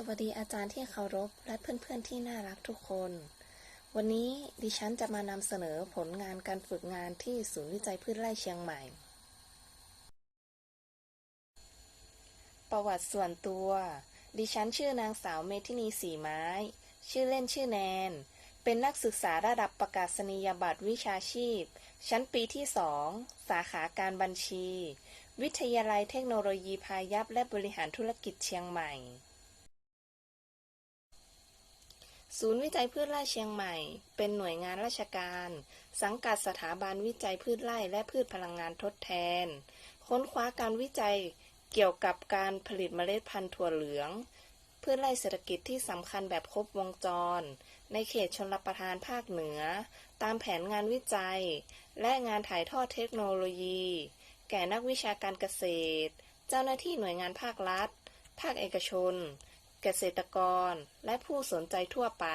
สวัสดีอาจารย์ที่เคารพและเพื่อนๆที่น่ารักทุกคน วันนี้ดิฉันจะมานำเสนอผลงานการฝึกงานที่ศูนย์วิจัยพืชไร่เชียงใหม่ ประวัติส่วนตัว ดิฉันชื่อนางสาวเมธินีสีไม้ ชื่อเล่นชื่อแนน เป็นนักศึกษาระดับประกาศนียบัตรวิชาชีพ ชั้นปีที่2สาขาการบัญชี วิทยาลัยเทคโนโลยีพายัพและบริหารธุรกิจเชียงใหม่ ศูนย์วิจัยพืชไร่เชียงใหม่ เป็นหน่วยงานราชการ สังกัดสถาบันวิจัยพืชไร่และพืชพลังงานทดแทน ค้นคว้าการวิจัยเกี่ยวกับการผลิตเมล็ดพันธุ์ถั่วเหลือง พืชไร่เศรษฐกิจที่สำคัญแบบครบวงจร ในเขตชนรับประทานภาคเหนือ ตามแผนงานวิจัย และงานถ่ายทอดเทคโนโลยี แก่นักวิชาการเกษตร เจ้าหน้าที่หน่วยงานภาครัฐ ภาคเอกชน เกษตรกรและผู้สนใจทั่วไป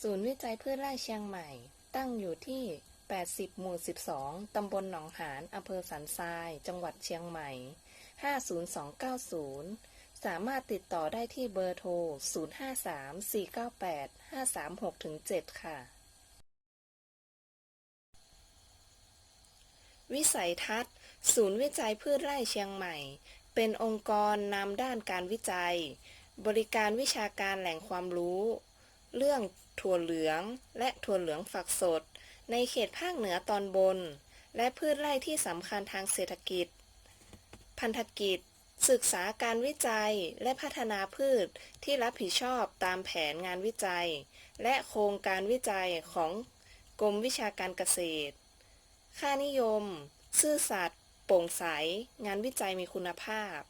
ศูนย์วิจัยพืชไร่เชียงใหม่ ตั้งอยู่ที่ 80 หมู่ 12 ตำบลหนองหานอำเภอสันทราย จังหวัดเชียงใหม่ 50290 สามารถติดต่อได้ที่เบอร์โทร 053-498-536-7 ค่ะ วิสัยทัศน์ ศูนย์วิจัยพืชไร่เชียงใหม่ เป็นองค์กรนำด้านการวิจัย บริการวิชาการแหล่งความรู้ เรื่องถั่วเหลืองและถั่วเหลืองฝักสด ในเขตภาคเหนือตอนบน และพืชไร่ที่สำคัญทางเศรษฐกิจ พันธกิจ ศึกษาการวิจัยและพัฒนาพืชที่รับผิดชอบตามแผนงานวิจัย และโครงการวิจัยของกรมวิชาการเกษตร ค่านิยม ซื่อสัตย์ โปร่งใส งานวิจัยมีคุณภาพ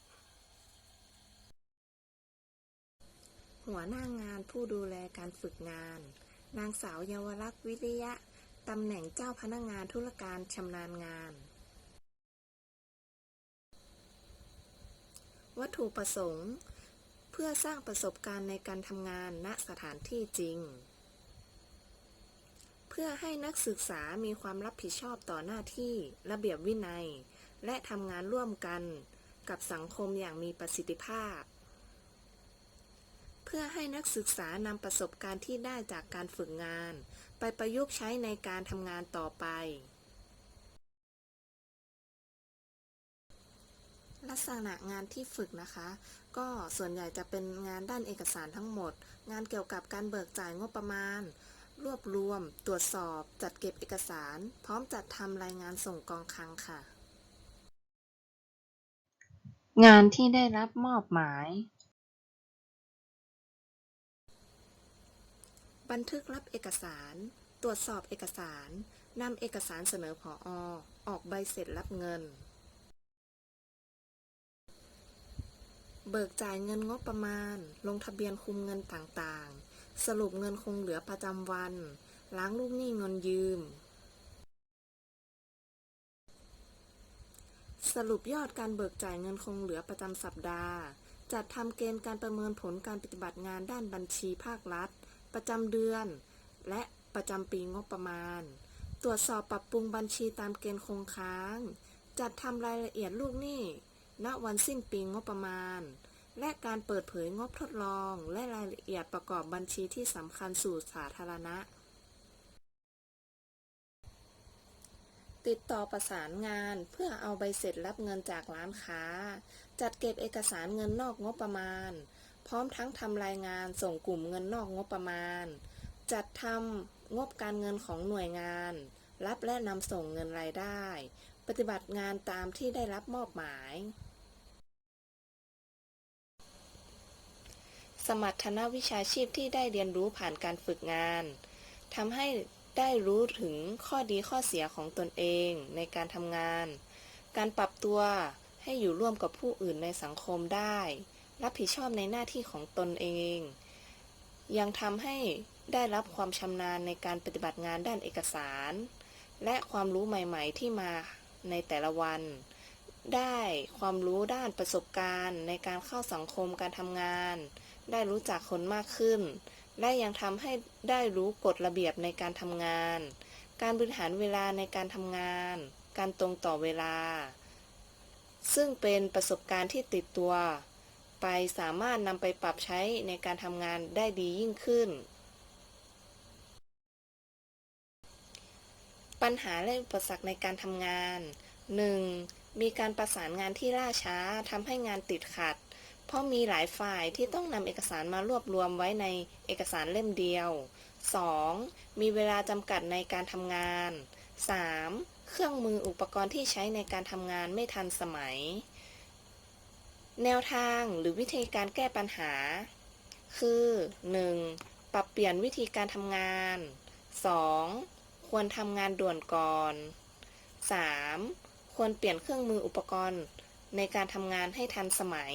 หัวหน้างานผู้ดูแลการฝึกงาน นางสาวเยาวรักษ์วิริยะ ตำแหน่งเจ้าพนักงานธุรการชำนาญงาน วัตถุประสงค์ เพื่อสร้างประสบการณ์ในการทำงานณสถานที่จริงเพื่อให้นักศึกษามีความรับผิดชอบต่อหน้าที่ระเบียบวินัย และทำงานร่วมกันกับสังคมอย่างมีประสิทธิภาพ เพื่อให้นักศึกษานำประสบการณ์ที่ได้จากการฝึกงาน ไปประยุกต์ใช้ในการทำงานต่อไป ลักษณะงานที่ฝึกนะคะ ก็ส่วนใหญ่จะเป็นงานด้านเอกสารทั้งหมด งานเกี่ยวกับการเบิกจ่ายงบประมาณ รวบรวม ตรวจสอบ จัดเก็บเอกสาร พร้อมจัดทำรายงานส่งกองคลังค่ะ งานที่ได้รับมอบหมาย บันทึกรับเอกสาร ตรวจสอบเอกสาร นำเอกสารเสนอผอออกใบเสร็จรับเงิน เบิกจ่ายเงินงบประมาณ ลงทะเบียนคุมเงินต่างๆ สรุปเงินคงเหลือประจำวัน ล้างลูกหนี้เงินยืม สรุปยอดการเบิกจ่ายเงินคงเหลือประจำสัปดาห์ จัดทำเกณฑ์การประเมินผลการปฏิบัติงานด้านบัญชีภาครัฐ ประจำเดือน และประจำปีงบประมาณ ตรวจสอบปรับปรุงบัญชีตามเกณฑ์คงค้าง จัดทำรายละเอียดลูกหนี้ ณ วันสิ้นปีงบประมาณ และการเปิดเผยงบทดลอง และรายละเอียดประกอบบัญชีที่สำคัญสู่สาธารณะ ติดต่อประสานงานเพื่อเอาใบเสร็จรับเงินจากร้านค้า จัดเก็บเอกสารเงินนอกงบประมาณ พร้อมทั้งทำรายงานส่งกลุ่มเงินนอกงบประมาณ จัดทำงบการเงินของหน่วยงาน รับและนำส่งเงินรายได้ ปฏิบัติงานตามที่ได้รับมอบหมาย สมรรถนะวิชาชีพที่ได้เรียนรู้ผ่านการฝึกงานทำให้ ได้รู้ถึงข้อดีข้อเสียของตนเองในการทำงาน การปรับตัวให้อยู่ร่วมกับผู้อื่นในสังคมได้ รับผิดชอบในหน้าที่ของตนเอง ยังทำให้ได้รับความชำนาญในการปฏิบัติงานด้านเอกสาร และความรู้ใหม่ ๆ ที่มาในแต่ละวัน ได้ความรู้ด้านประสบการณ์ ในการเข้าสังคมการทำงาน ได้รู้จักคนมากขึ้น และยังทำให้ได้รู้กฎระเบียบในการทำงาน การบริหารเวลาในการทำงาน การตรงต่อเวลา ซึ่งเป็นประสบการณ์ที่ติดตัว ไปสามารถนำไปปรับใช้ในการทำงานได้ดียิ่งขึ้น ปัญหาและอุปสรรคในการทำงาน 1. มีการประสานงานที่ล่าช้าทำให้งานติดขัด เพราะมีหลายฝ่ายที่ต้องนำเอกสารมารวบรวมไว้ในเอกสารเล่มเดียว 2. มีเวลาจำกัดในการทำงาน 3. เครื่องมืออุปกรณ์ที่ใช้ในการทำงานไม่ทันสมัย แนวทางหรือวิธีการแก้ปัญหา คือ 1. ปรับเปลี่ยนวิธีการทำงาน 2. ควรทำงานด่วนก่อน 3. ควรเปลี่ยนเครื่องมืออุปกรณ์ในการทำงานให้ทันสมัย